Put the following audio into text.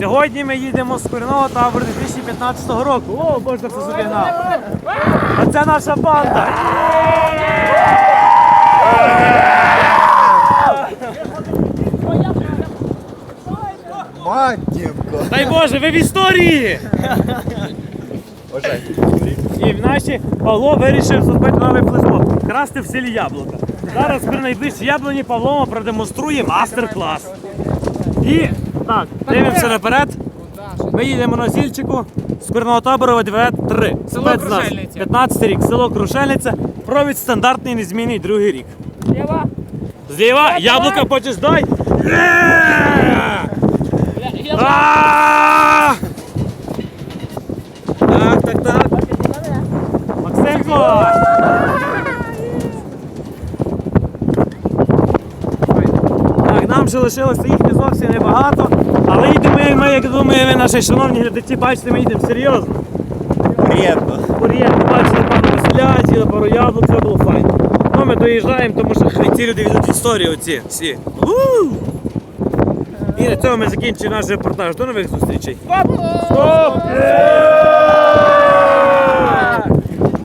Сьогодні ми їдемо з корінного табору 2015 року. О, боже, це собі гнав. А це наша банда. Матінко. Дай Боже, ви в історії! І в наші Павло вирішив зробити новий флешмоб. Красти в селі яблука. Зараз при найближчій яблуні Павло продемонструє мастер-клас. І так, дивимося наперед. Ми їдемо на зільчику з корного табору ВДВ 3. Село Спецназ. Крушельниця. 15 рік, село Крушельниця. Провід стандартний, незмінний, другий рік. Єва. Зліва, яблука хочеш дай. Єва. Так, так, так. Максимко! Так, нам ще лишилося їх не зовсім небагато, але йдемо ми, як думаю, ви наші шановні глядачі, бачите, ми йдемо серйозно. Приємно. Приємно, бачили пару веселя, ціли пару яблук, все було файно. Ну, ми доїжджаємо, тому що хай ці люди ведуть історію оці всі. У! І на цьому ми закінчуємо наш репортаж. До нових зустрічей. Стоп! Стоп!